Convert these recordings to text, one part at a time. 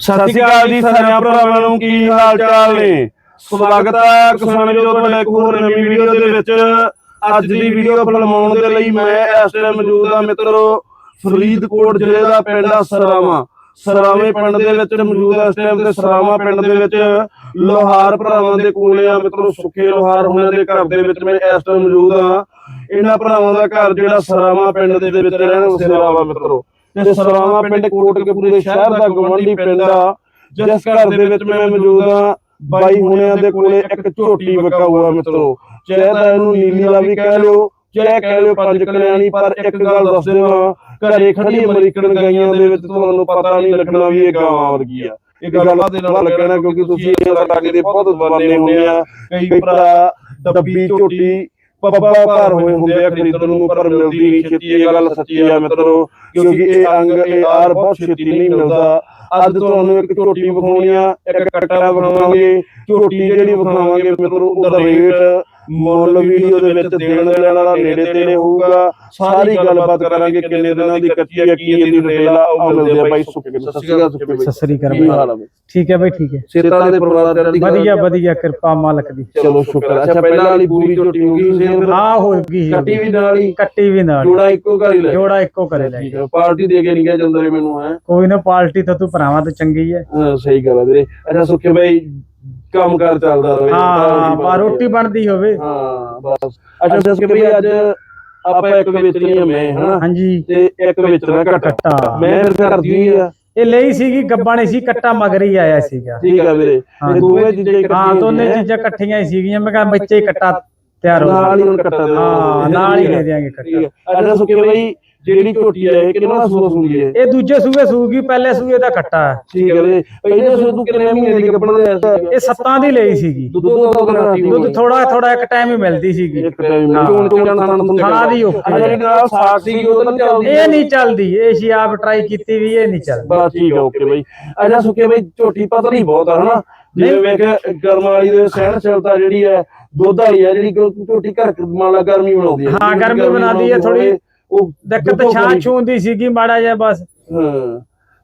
ਸਤਿ ਸ਼੍ਰੀ ਅਕਾਲ ਜੀ ਸਾਰਿਆਂ ਭਰਾਵਾਂ ਨੂੰ, ਕੀ ਹਾਲ ਚਾਲ ਨੇ? ਸਵਾਗਤ ਹੈ ਕਿਸਾਨ ਜੋ ਤੁਹਾਡੇ ਇੱਕ ਹੋਰ ਨਵੀਂ ਵੀਡੀਓ ਦੇ ਵਿੱਚ। ਅੱਜ ਦੀ ਵੀਡੀਓ ਫਿਲਮਾਉਣ ਦੇ ਲਈ ਮੈਂ ਇਸ ਟਾਈਮ ਮੌਜੂਦ ਹਾਂ ਮਿੱਤਰੋ, ਫਰੀਦਕੋਟ ਜ਼ਿਲ੍ਹੇ ਦਾ ਪਿੰਡ ਆ ਸਰਾਵਾਂ। ਸਰਾਵੇ ਪਿੰਡ ਦੇ ਵਿੱਚ ਮੌਜੂਦ ਇਸ ਟਾਈਮ ਤੇ ਸਰਾਵਾਂ ਪਿੰਡ ਦੇ ਵਿੱਚ ਲੋਹਾਰ ਭਰਾਵਾਂ ਦੇ ਕੋਲੇ ਆ ਮਿੱਤਰੋ, ਸੁੱਖੇ ਲੋਹਾਰ ਉਹਨਾਂ ਦੇ ਘਰ ਦੇ ਵਿੱਚ ਮੈਂ ਇਸ ਟਾਈਮ ਮੌਜੂਦ ਹਾਂ। ਇਹਨਾਂ ਭਰਾਵਾਂ ਦਾ ਘਰ ਜਿਹੜਾ ਸਰਾਵਾਂ ਪਿੰਡ ਦੇ ਵਿੱਚ ਰਹਿਣ ਵਸੇਰਾ ਮਿੱਤਰੋ। ਤੇ ਸਰਾਵਾਂ ਪਿੰਡ ਕੋਟਕਪੂਰੇ ਦੇ ਸ਼ਹਿਰ ਦਾ ਗਵੰਡੀ ਪਿੰਡ ਆ ਜਿਸ ਘਰ ਦੇ ਵਿੱਚ ਮੈਂ ਮੌਜੂਦ ਆ ਬਾਈ ਹੁਣਿਆਂ ਦੇ ਕੋਲੇ ਇੱਕ ਝੋਟੀ ਵਕਾ ਹੋਇਆ ਮਿੱਤਰੋ। ਚਾਹੇ ਤਾਂ ਇਹਨੂੰ ਨੀਲੀ ਵਾਲਾ ਵੀ ਕਹਿ ਲਿਓ ਚਾਹੇ ਕਹਿ ਲਿਓ ਪੰਜ ਕਲਿਆਣੀ ਪਰ ਇੱਕ ਗੱਲ ਦੱਸ ਦੇਵਾਂ ਘਰੇ ਖੜੀ ਅਮਰੀਕਨ ਗਾਈਆਂ ਦੇ ਵਿੱਚ ਤੁਹਾਨੂੰ ਪਤਾ ਨਹੀਂ ਲੱਗਣਾ ਵੀ ਇਹ ਗਾਂ ਵਰਗੀ ਆ। ਇਹ ਗੱਲ ਦੇ ਨਾਲ ਲੱਗਣਾ ਕਿਉਂਕਿ ਤੁਸੀਂ ਇਹਦਾ ਲੱਗੇ ਦੇ ਬਹੁਤ ਦਵਾਨੇ ਹੁੰਦੇ ਆ ਕਈ ਭਰਾ ਡੱਬੀ ਝੋਟੀ ਪੱਪਾ ਭਾਰ ਹੋਏ ਹੁੰਦੇ ਆ ਖਰੀਦਣ ਨੂੰ ਪਰ ਮਿਲਦੀ ਨਹੀਂ ਛੇਤੀ ਇਹ ਗੱਲ ਸੱਚੀ ਆ ਮਿੱਤਰੋ ਕਿਉਂਕਿ ਇਹ ਅੰਗ ਇਹ ਆਰ ਬਹੁਤ ਛੇਤੀ ਨਹੀਂ ਮਿਲਦਾ। ਅੱਜ ਤੁਹਾਨੂੰ ਇੱਕ ਝੋਟੀ ਵਿਖਾਉਣੀ ਆ ਇੱਕ ਕਟੜਾ ਵਿਖਾਵਾਂਗੇ ਝੋਟੀ ਜਿਹੜੀ ਵਿਖਾਵਾਂਗੇ ਮਿੱਤਰੋ ਉਹਦਾ ਰੇਟ ਮੁੱਲ ਵੀਡੀਓ ਦੇ ਵਿੱਚ ਦੇਣ ਲੈਣ ਵਾਲਾ ਨੇੜੇ ਤੇੜੇ ਹੋਊਗਾ। ਸਾਰੀ ਗੱਲਬਾਤ ਕਰਾਂਗੇ ਕਿੰਨੇ ਦਿਨਾਂ ਦੀ ਕੱਚੀ ਆ ਕੀ ਇਹਦੀ ਡਿਟੇਲ ਆ ਉਹ ਮਿਲਦੇ ਆ ਬਾਈ ਸੁੱਕੇ ਨੂੰ ਸਤਿ ਸ਼੍ਰੀ ਅਕਾਲ ਸੁੱਕੇ ਬਾਈ। ਸਤਿ ਸ੍ਰੀ ਅਕਾਲ ਕੀ ਹਾਲ ਆ ਬਾਈ? ਠੀਕ ਹੈ ਬਈ ਠੀਕ ਹੈ। ਸੇਤਾਂ ਦੇ ਪਰਿਵਾਰ ਦੇ ਵਧੀਆ ਵਧੀਆ ਕਿਰਪਾ ਮਾਲਕ ਦੀ। ਚਲੋ ਸ਼ੁਕਰ ਅੱਛਾ ਪਹਿਲਾਂ ਵਾਲੀ ਪੂਰੀ ਝੋਟੀ ਹੋ ਗਈ ਸੇਮ ਹਾਂ ਹੋ ਗਈ ਕੱਟੀ ਵੀ ਨਾਲ ਹੀ। ਕੱਟੀ ਵੀ ਨਾਲ ਜੋੜਾ ਇੱਕੋ ਘਰ ਹੀ ਲੈ। ਜੋੜਾ ਇੱਕੋ ਕਰੇ ਲੈ। ਠੀਕ ਹੈ ਪਾਰਟੀ ਦੇ ਕੇ ਨਹੀਂ ਗਿਆ ਜਾਂਦਾ ਰੇ ਮੈਨੂੰ ਹੈ? ਕੋਈ ਨਾ ਪਾਰਟੀ ਤਾਂ ਤੂੰ ਭਰਾਵਾਂ ਤੋਂ ਚੰਗੀ ਹੈ। ਹਾਂ ਸਹੀ ਗੱਲ ਆ ਵੀਰੇ। ਅੱਛਾ ਸੁੱਕੇ ਬਾਈ ਕੰਮ ਕਾਰ ਚੱਲਦਾ ਰਹੇ ਹਾਂ ਬਾ ਰੋਟੀ ਬਣਦੀ ਹੋਵੇ। ਹਾਂ ਬਸ। ਅੱਛਾ ਸੁੱਕੇ ਬਾਈ ਅੱਜ ਆਪਾਂ ਇੱਕ ਵੇਚਣੀ ਆ ਮੈਂ ਹਨਾ? ਹਾਂਜੀ। ਤੇ ਇੱਕ ਵੇਚਣਾ ਘਟਾ। ਕੱਟਾ ਮੈਂ ਫਿਰ ਕਰਦੀ ਆ। ਇਹ ਲਈ ਸੀਗੀ ਗੱਬਾਂ ਨੇ ਸੀ ਕੱਟਾ ਮਗਰ ਹੀ ਆਇਆ ਸੀਗਾ। ਠੀਕ ਆ ਵੀਰੇ। ਇਹ ਦੋਵੇਂ ਚੀਜ਼ਾਂ ਇਕੱਠੀਆਂ ਹਾਂ ਦੋਨੇ। ਚੀਜ਼ਾਂ ਇਕੱਠੀਆਂ ਹੀ ਸੀਗੀਆਂ। ਮੈਂ ਕਿਹਾ ਬੱਚੇ ਹੀ ਕੱਟਾ ਤਿਆਰ ਹੋ ਨਾਲ ਹੀ ਹੁਣ ਕੱਟਾ ਹਾਂ ਨਾਲ ਹੀ ਦੇ ਦਿਆਂਗੇ ਠੀਕ ਕੱਟਾ। ਹੈ ਅੱਛਾ ਸੁੱਕੇ ਬਾਈ ਜਿਹੜੀ ਝੋਟੀ ਆ ਇਹ ਕਿੰਨਾ ਸੂਆ ਹੈ? ਇਹ ਦੂਜੇ ਸੂਏ ਸੂਗੀ ਪਹਿਲੇ ਸੂਏ ਦਾ ਕੱਟਾ ਹੈ। ਠੀਕ ਹੈ ਵੀਰੇ ਪਹਿਲੇ ਸੂਆ ਤੂੰ ਕਿੰਨੇ ਮਹੀਨੇ ਦੀ ਕੱਪੜਾ ਦੇ ਇਹ ਸੱਤਾਂ ਦੀ ਲਈ ਸੀਗੀ। ਦੁੱਧ ਦਾ ਦੁੱਧ ਥੋੜਾ ਥੋੜਾ ਇੱਕ ਟਾਈਮ ਹੀ ਮਿਲਦੀ ਸੀਗੀ। ਇੱਕ ਟਾਈਮ ਚੋਣ ਚੋਣ ਥਣ ਥਣ ਥਣਾ ਦੀ ਔਖੀ ਜਿਹੜੀ ਨਾਲ ਸਾਖ ਸੀ ਉਹ ਤਾਂ ਨੀ ਚੱਲਦੀ। ਇਹ ਨਹੀਂ ਚੱਲਦੀ। ਇਹ ਸੀ ਆਪ ਟਰਾਈ ਕੀਤੀ ਵੀ ਇਹ ਨਹੀਂ ਚੱਲਦੀ। ਬਸ ਠੀਕ ਹੈ ਓਕੇ ਬਾਈ। ਅੱਛਾ ਸੁੱਕੇ ਬਾਈ ਝੋਟੀ ਪਤਲੀ ਬਹੁਤ ਆ ਹਨਾ? ਜਿਵੇਂ ਵੇਖ ਗਰਮ ਵਾਲੀ ਦੇ ਸਹਿਣ ਸ਼ਰਤਾ ਜਿਹੜੀ ਹੈ ਦੁੱਧ ਵਾਲੀ ਆ ਜਿਹੜੀ ਝੋਟੀ ਘਰ ਮੰਨ ਲਾ ਗਰਮੀ ਬਣਾਉਂਦੀ ਹੈ। ਹਾਂ, ਗਰਮੀ ਬਣਾਉਂਦੀ ਹੈ ਥੋੜ੍ਹੀ। ਉਹ ਦਿੱਕਤ ਛਾਂ ਬੜੀ- ਛੂੰਦੀ ਸੀਗੀ ਮਾੜਾ ਜਿਹਾ ਬਸ। ਹਾਂ।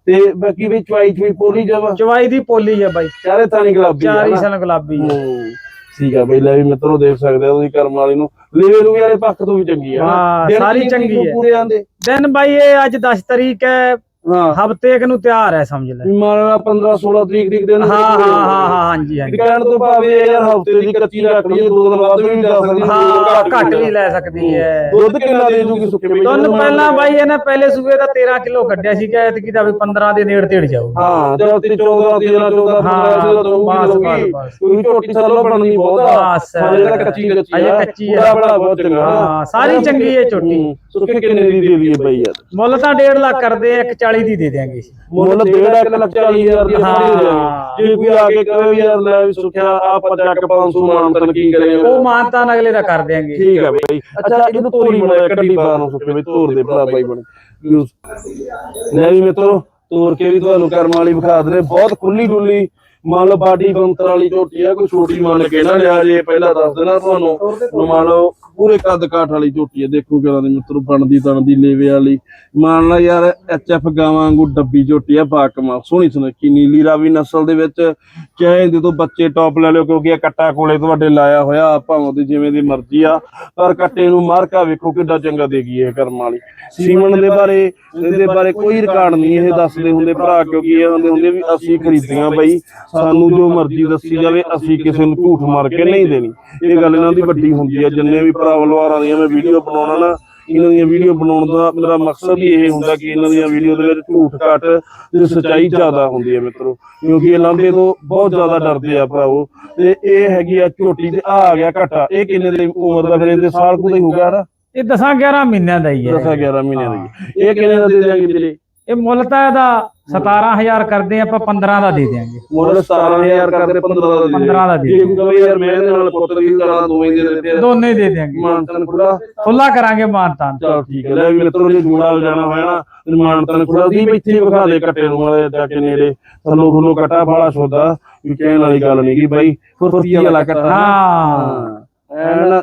ਤੇ ਬਾਕੀ ਵੀ ਚਵਾਈ ਚਵਾਈ ਪੂਰੀ ਜਵਾ ਚਵਾਈ ਦੀ ਪੋਲੀ ਹੈ ਬਾਈ। ਚਾਰੇ ਤਾਂ ਨਹੀਂ ਗੁਲਾਬੀ ਆ ਚਾਰ ਹੀ? ਸਨ ਗੁਲਾਬੀ ਹੈ ਹੂੰ। ਠੀਕ ਆ ਬਈ ਲੈ ਵੀ ਮਿੱਤਰੋ ਦੇਖ ਸਕਦੇ ਹੋ ਤੁਸੀਂ ਕਰਮ ਵਾਲੀ ਨੂੰ। ਲੀਵੇ ਲੂਵੇ ਵਾਲੇ ਪੱਖ ਤੋਂ ਵੀ ਚੰਗੀ ਆ ਹਾਂ, ਸਾਰੀ ਚੰਗੀ ਹੈ। ਪੂਰੇ ਆਂਦੇ ਦਿਨ ਬਾਈ ਇਹ ਅੱਜ 10 ਤਰੀਕ ਹੈ ਹਾਂ। ਹਫ਼ਤੇ ਇੱਕ ਨੂੰ ਤਿਆਰ ਹੈ ਸਮਝ ਲੈ। ਮੰਨ ਲਾ 15 16 ਤਰੀਕ ਦੀ ਹਾਂ ਹਾਂ ਹਾਂ ਹਾਂਜੀ ਹਾਂਜੀ। ਕਹਿਣ ਤੋਂ ਭਾਵੇਂ ਯਾਰ ਹਫ਼ਤੇ ਦੀ ਕੱਚੀ ਰੱਖ ਲਈਏ ਦੋ ਦਿਨ ਬਾਅਦ ਵੀ ਜਾ ਸਕਦੀ। ਹਾਂ ਘੱਟ ਵੀ ਲੈ ਸਕਦੀ ਹੈ। ਦੁੱਧ ਕਿੰਨਾ ਦੇ ਜੂਗੀ ਸੁੱਕੇ ਮਹੀਨੇ ਤੁਹਾਨੂੰ ਪਹਿਲਾਂ ਬਾਈ ਇਹਨੇ ਪਹਿਲੇ ਸੂਬੇ ਦਾ 13 ਕਿਲੋ ਕੱਢਿਆ ਸੀ ਕਿ ਦਾ ਵੀ 15 ਦੇ ਨੇੜ ਤੇੜ ਜਾਊ। ਹਾਂ ਜਦੋਂ 14 13 14 15 ਜਦੋਂ ਦਊਗੀ ਕੋਈ ਝੋਟੀ ਸਾਲੋ ਬਣਨੀ ਬਹੁਤ ਆ। ਹਜੇ ਤਾਂ ਕੱਚੀ ਕੱਚੀ ਹੈ ਕੱਚੀ ਹੈ ਬੜਾ ਬਹੁਤ ਚੰਗਾ। ਹਾਂ ਸਾਰੀ ਚੰਗੀ ਹੈ ਝੋਟੀ। ਸੁੱਕੇ ਕਿੰਨੇ ਦੀ ਦੇ ਲਈਏ ਬਾਈ ਯਾਰ? ਮੁੱਲ ਤਾਂ 1.5 ਲੱਖ ਕਰਦੇ 1 40 ਦੀ ਦੇ ਦੇਾਂਗੇ ਮੁੱਲ 1.5 ਲੱਖ 40000 ਦੀ ਹਾਂ। ਜੇ ਕੋਈ ਆ ਕੇ ਕਹੇ ਵੀ ਯਾਰ ਲੈ ਵੀ ਸੁਖਿਆ ਆਪਾਂ ਚੱਕ 500 ਮਾਨਤਨ ਕੀ ਕਰੇ ਉਹ ਮਾਨਤਾਨ ਅਗਲੇ ਦਾ ਕਰ ਦੇਾਂਗੇ ਠੀਕ ਹੈ ਬਾਈ। ਅੱਛਾ ਇਹਨੂੰ ਤੋਰੀ ਬਣਾ ਕੱਢੀ ਬਾਹਰ ਨੂੰ ਸੁਖੇ ਵੀ ਤੋਰ ਦੇ ਭਰਾ ਬਾਈ ਬਣ ਲੈ ਵੀ ਮਿੱਤਰੋ ਤੋਰ ਕੇ ਵੀ ਤੁਹਾਨੂੰ ਕਰਮ ਵਾਲੀ ਵਿਖਾ ਦਨੇ ਬਹੁਤ ਖੁੱਲੀ ਡੁੱਲੀ ਮੰਨ ਲਓ ਬਾਡੀ ਬੰਤਰ ਵਾਲੀ ਝੋਟੀ ਆ, ਕੋਈ ਛੋਟੀ ਮੰਨ ਕੇ ਨਾ ਲਿਆ ਜੇ, ਪਹਿਲਾਂ ਦੱਸ ਦੇਣਾ ਤੁਹਾਨੂੰ। ਨੂੰ ਮੰਨ ਲਓ ਪੂਰੇ ਕੱਦ ਕਾਠ ਵਾਲੀ ਝੋਟੀ ਆ, ਦੇਖੋ ਕਿਹੜਾ ਦੇ ਮਿੱਤਰੋ ਬਣਦੀ, ਤਣਦੀ, ਲੇਵੇ ਵਾਲੀ। ਮੰਨ ਲਾ ਯਾਰ ਐਚਐਫ ਗਾਵਾਂ ਵਾਂਗੂ ਡੱਬੀ ਝੋਟੀ ਆ ਬਾਕਮਾ ਸੋਹਣੀ ਸੁਨੱਖੀ, ਨੀਲੀ ਰਾਵੀ ਨਸਲ ਦੇ ਵਿੱਚ। ਚਾਹੇ ਇਹਦੇ ਤੋਂ ਬੱਚੇ ਟੌਪ ਲੈ ਲਿਓ, ਕਿਉਂਕਿ ਇਹ ਕੱਟਾ ਕੋਲੇ ਤੁਹਾਡੇ ਲਾਇਆ ਹੋਇਆ ਭਾਵੇਂ ਉਹਦੀ ਜਿਵੇਂ ਦੀ ਮਰਜ਼ੀ ਆ। ਪਰ ਕੱਟੇ ਨੂੰ ਮਾਰਕਾ ਵੇਖੋ ਕਿੱਡਾ ਚੰਗਾ ਦੇ ਗਈ ਇਹ ਕਰਮ ਵਾਲੀ। ਸੀਮਨ ਦੇ ਬਾਰੇ, ਇਹਦੇ ਬਾਰੇ ਕੋਈ ਰਿਕਾਰਡ ਨਹੀਂ, ਇਹ ਦੱਸਦੇ ਹੁੰਦੇ ਭਰਾ, ਕਿਉਂਕਿ ਇਹ ਹੁੰਦੇ ਹੁੰਦੇ ਵੀ ਅਸੀਂ ਖਰੀਦੀਆਂ ਬਈ। ਸਾਨੂੰ ਜੋ ਮਰਜ਼ੀ ਦੱਸੀ ਜਾਵੇ ਅਸੀਂ ਕਿਸੇ ਨੂੰ ਝੂਠ ਮਾਰ ਕੇ ਨਹੀਂ ਦੇਣੀ। ਇਹ ਗੱਲ ਇਹਨਾਂ ਦੀ ਵੱਡੀ ਹੁੰਦੀ ਆ। ਜਿੰਨੇ ਵੀ ਭਰਾ ਵਲਵਾਰਾਂ ਦੀਆਂ ਮੈਂ ਵੀਡੀਓ ਬਣਾਉਣਾ ਨਾ ਇਹਨਾਂ ਦੀਆਂ ਵੀਡੀਓ ਬਣਾਉਣ ਦਾ ਮੇਰਾ ਮਕਸਦ ਹੀ ਇਹ ਹੁੰਦਾ ਕਿ ਇਹਨਾਂ ਦੀਆਂ ਵੀਡੀਓ ਦੇ ਵਿੱਚ ਝੂਠ ਘੱਟ ਤੇ ਸੱਚਾਈ ਜ਼ਿਆਦਾ ਹੁੰਦੀ ਹੈ ਮਿੱਤਰੋ। ਕਿਉਂਕਿ ਇਹ ਲਾਂਭੇ ਤੋਂ ਬਹੁਤ ਜ਼ਿਆਦਾ ਡਰਦੇ ਆ ਭਰਾਵੋ। ਤੇ ਇਹ ਹੈਗੀ ਆ ਝੋਟੀ ਤੇ ਆ ਆ ਗਿਆ ਘਟਾ। ਇਹ ਕਿੰਨੇ ਦੀ ਉਮਰ ਦਾ ਫਿਰ ਇਹਦੇ ਸਾਲ ਕੁ ਦਾ ਹੀ ਹੋ ਗਿਆ ਨਾ ਇਹ 10 11 ਮਹੀਨਿਆਂ ਦਾ ਹੀ 10 ਹੈ 11 ਮਹੀਨੇ ਦੀ ਇਹ ਕਿੰਨੇ ਦਾ ਦੇ ਦਿਆਂਗੇ ਵੀਰੇ? ਇਹ ਮੁੱਲ ਤਾਂ ਇਹਦਾ 17000 ਕਰਦੇ ਆਪਾਂ 15 ਦਾ ਦੇ ਦਿਆਂਗੇ। ਮੁੱਲ 17000 ਕਰਦੇ 15 ਦਾ ਦੇ 15 ਦਾ ਦੇ ਜੇ ਕੋਈ ਯਾਰ ਮੈਂ ਇਹਦੇ ਨਾਲ ਪੁੱਤ ਦੀ ਕਰਾਂ ਦੋਵੇਂ ਦੇ ਦਿੱਤੇ। ਦੋਨੇ ਦੇ ਦਿਆਂਗੇ। ਮਾਨਤਨ ਖੁੱਲਾ ਖੁੱਲਾ ਕਰਾਂਗੇ ਮਾਨਤਾਨ। ਚਲ ਠੀਕ ਹੈ। ਲੈ ਵੀ ਮਿੱਤਰੋ ਜੇ ਜੂੜਾ ਜਾਣਾ ਹੋਇਆ ਨਾ ਤੇ ਮਾਨਤਨ ਖੁੱਲਾ ਦੀ ਵੀ ਇੱਥੇ ਵਿਖਾ ਦੇ ਕੱਟੇ ਨੂੰ ਵਾਲੇ ਜਾ ਕੇ ਨੇੜੇ। ਥੱਲੋਂ ਥੱਲੋਂ ਕੱਟਾ ਬਾਲਾ ਸੌਦਾ। ਵੀ ਕਹਿਣ ਵਾਲੀ ਗੱਲ ਨਹੀਂ ਕਿ ਬਾਈ। ਫੁਰਤੀ ਵਾਲਾ ਕੱਟਾ। ਹਾਂ।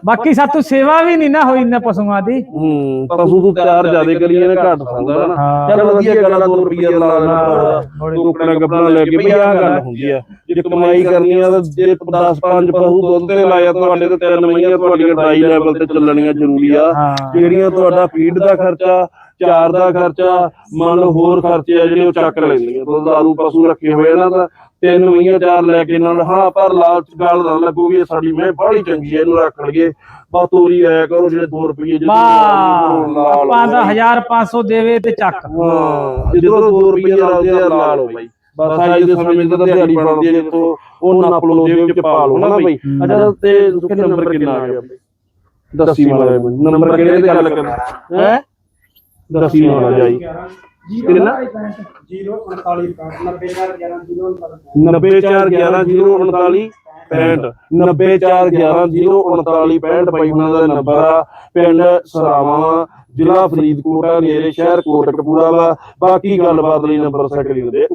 ਬਾਕੀ ਸਾਤੋਂ ਸੇਵਾ ਵੀ ਨਹੀਂ ਨਾ ਹੋਈ ਨਾ ਪਸ਼ੂਆਂ ਦੀ। ਹੂੰ ਪਸ਼ੂ ਤੂੰ ਤਿਆਰ ਜਿਆਦੇ ਕਰੀਏ ਨਾ ਘੱਟ ਸੰਦਾ ਨਾ। ਚੱਲ ਵਧੀਆ ਗੱਲ ਆ 2 ਰੁਪਏ ਲਾ ਲੈਣਾ ਟੋਕਣਾ ਗੱਪਣਾ ਲੈ ਕੇ ਵੀ ਆਹ ਗੱਲ ਹੁੰਦੀ ਆ। ਜੇ ਕਮਾਈ ਕਰਨੀ ਆ ਤਾਂ ਜੇ 10 5 ਪਸ਼ੂ ਦੁੱਧ ਤੇ ਲਾਇਆ ਤੁਹਾਡੇ ਤੇ ਤਿੰਨ ਮਹੀਆਂ ਤੁਹਾਡੀਆਂ ਡਾਈ ਲੈਵਲ ਤੇ ਚੱਲਣੀਆਂ ਜ਼ਰੂਰੀ ਆ। ਜਿਹੜੀਆਂ ਤੁਹਾਡਾ ਫੀਡ ਦਾ ਖਰਚਾ ਚਾਰ ਦਾ ਖਰਚਾ ਮੰਨ ਲਓ ਹੋਰ ਖਰਚੇ ਆ ਜਿਹੜੇ ਉਹ ਚੱਕ ਲੈਂਦੀਆਂ ਦੁੱਧ ਦਾਰੂ ਪਸ਼ੂ ਰੱਖੇ ਹੋਏ ਇਹਨਾਂ ਦਾ ਤਿੰਨ ਮਹੀਆਂ ਚਾਰ ਲੈ ਕੇ ਨਾਲ ਹਾਂ ਪਰ ਲਾਲਚ ਗੱਲ ਨਾ ਲੱਗੂ ਵੀ ਇਹ ਸਾਡੀ ਮੈਂ ਬੜੀ ਚੰਗੀ ਹੈ ਇਹਨੂੰ ਰੱਖ ਲਈਏ। ਬਾ ਤੋਰੀ ਆਇਆ ਕਰੋ ਜਿਹੜੇ 2 ਰੁਪਏ ਜਿਹੜੇ ਆਪਾਂ ਦਾ 1500 ਦੇਵੇ ਤੇ ਚੱਕ। ਹਾਂ ਜਦੋਂ 2 ਰੁਪਏ ਲਾਉਂਦੇ ਆ ਲਾ ਲਓ ਬਾਈ। ਬਸ ਅੱਜ ਦੇ ਸਮੇਂ ਤੇ ਤਾਂ ਦਿਹਾੜੀ ਬਣਦੀ ਹੈ ਜਿੱਥੋਂ ਉਹ ਨੱਪ ਲਓ ਜੇਬ ਚ ਪਾ ਲਓ ਨਾ ਬਾਈ? ਅੱਛਾ ਤੇ ਨੰਬਰ ਕਿੰਨਾ ਆ ਗਿਆ ਬਾਈ? ਦੱਸੀ ਜਿਹਾ ਨੰਬਰ ਕਿਹੜੇ ਤੇ ਗੱਲ ਕਰਨਾ? ਹੈ? ਦੱਸੀ ਮਾੜਾ ਜਾਈ। ਕਿੰਨਾ? 9411049 9411049 ਬਾਈ ਉਹਨਾਂ ਦਾ ਨੰਬਰ ਆ। ਪਿੰਡ ਸਰਾਵਾਂ ਜ਼ਿਲ੍ਹਾ ਫਰੀਦਕੋਟ ਆ ਨੇੜੇ ਸ਼ਹਿਰ ਕੋਟਕਪੂਰਾ ਵਾ। ਬਾਕੀ ਗੱਲਬਾਤ ਲਈ ਨੰਬਰ ਸਕਰੀਨ ਦੇ